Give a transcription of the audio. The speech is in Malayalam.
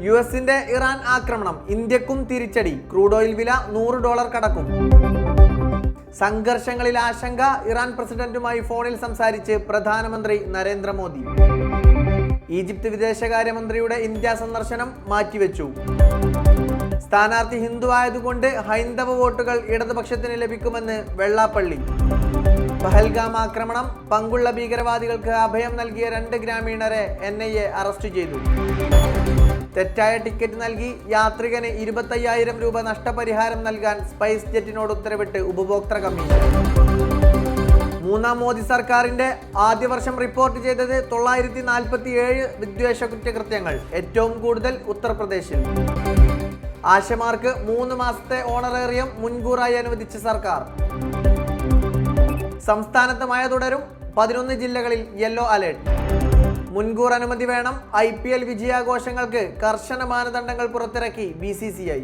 യു എസിന്റെ ഇറാൻ ആക്രമണം ഇന്ത്യക്കും തിരിച്ചടി ക്രൂഡ് ഓയിൽ വില നൂറ് ഡോളർ കടക്കും. സംഘർഷങ്ങളിൽ ആശങ്ക ഇറാൻ പ്രസിഡന്റുമായി ഫോണിൽ സംസാരിച്ച് പ്രധാനമന്ത്രി നരേന്ദ്രമോദി. ഈജിപ്ത് വിദേശകാര്യമന്ത്രിയുടെ ഇന്ത്യ സന്ദർശനം മാറ്റിവെച്ചു. സ്ഥാനാർത്ഥി ഹിന്ദു ആയതുകൊണ്ട് ഹൈന്ദവ വോട്ടുകൾ ഇടതുപക്ഷത്തിന് ലഭിക്കുമെന്ന് വെള്ളാപ്പള്ളി. പഹൽഗാം ആക്രമണം പങ്കുള്ള ഭീകരവാദികൾക്ക് അഭയം നൽകിയ രണ്ട് ഗ്രാമീണരെ എൻ ഐ എ അറസ്റ്റ് ചെയ്തു. തെറ്റായ ടിക്കറ്റ് നൽകി യാത്രികന് ഇരുപത്തയ്യായിരം രൂപ നഷ്ടപരിഹാരം നൽകാൻ സ്പൈസ് ജെറ്റിനോട് ഉത്തരവിട്ട് ഉപഭോക്തൃ കമ്മീഷൻ. മൂന്നാം മോദി സർക്കാരിന്റെ ആദ്യ വർഷം റിപ്പോർട്ട് ചെയ്തത് തൊള്ളായിരത്തി നാൽപ്പത്തി ഏഴ് വിദ്വേഷ കുറ്റകൃത്യങ്ങൾ ഏറ്റവും കൂടുതൽ ഉത്തർപ്രദേശിൽ. ആശമാർക്ക് മൂന്ന് മാസത്തെ ഓണറേറിയം മുൻകൂറായി അനുവദിച്ച സർക്കാർ. സംസ്ഥാനത്ത് മഴ തുടരും പതിനൊന്ന് ജില്ലകളിൽ യെല്ലോ അലേർട്ട് മുൻകൂർ അനുമതി വേണം ഐ പി എൽ വിജയാഘോഷങ്ങൾക്ക് കർശന മാനദണ്ഡങ്ങൾ പുറത്തിറക്കി ബി സി സി ഐ.